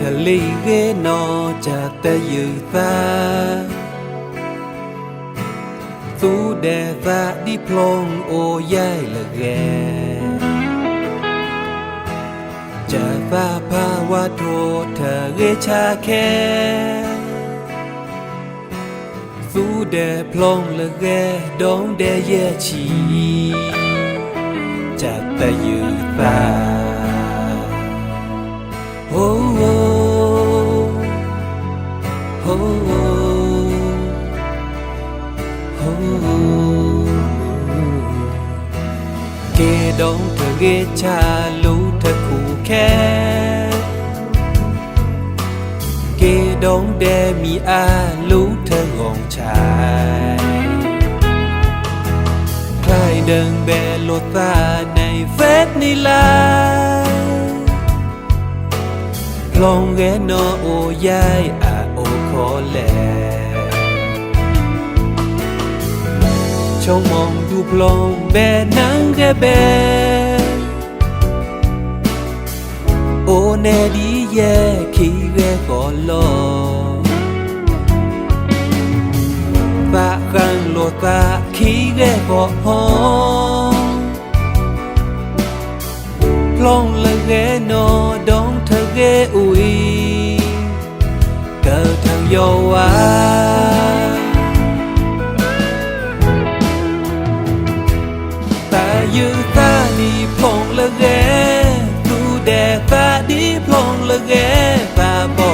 ทะเลเกนอจะกตะยือซาสูแดซาดิพลองโอยายละแกจะฟาภาวะโทเธอเกชาแคสูแดพลองละแกดองแดเยชีจะกตะยือซา องเธอเกชาลูเธอคู่แค่เกดองแดมีอาลูเธองงชายใครเดินแบโลตาในเฟสนี่ลา พลงเกนอโอยายอาโอขอแลชงมองดูพลงแบนังแกแบ 내리에 기회가 로 바간 로다 기회가 호 롱르게 너 동터게 우이 cờ thằng dâu ai ghé và bỏ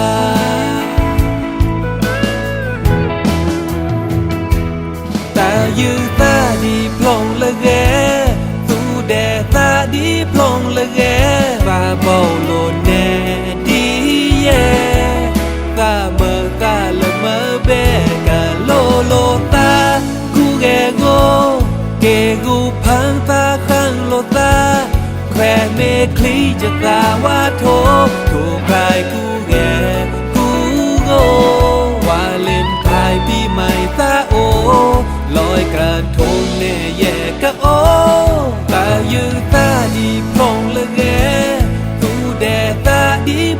เกบอตาดีพลองเธอเกอุยเกิดทางโยวาตายืตาดีพลงละแกตูแดตาดีพลองละแกตาเบาโลดแนดีเยตาเมอตาละเมอเบกาโลโลตากูแกโกเกกูพังตาขังโลตาแควเมคลีจะตาว่าโทโทกายกูแกกู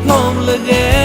Home again.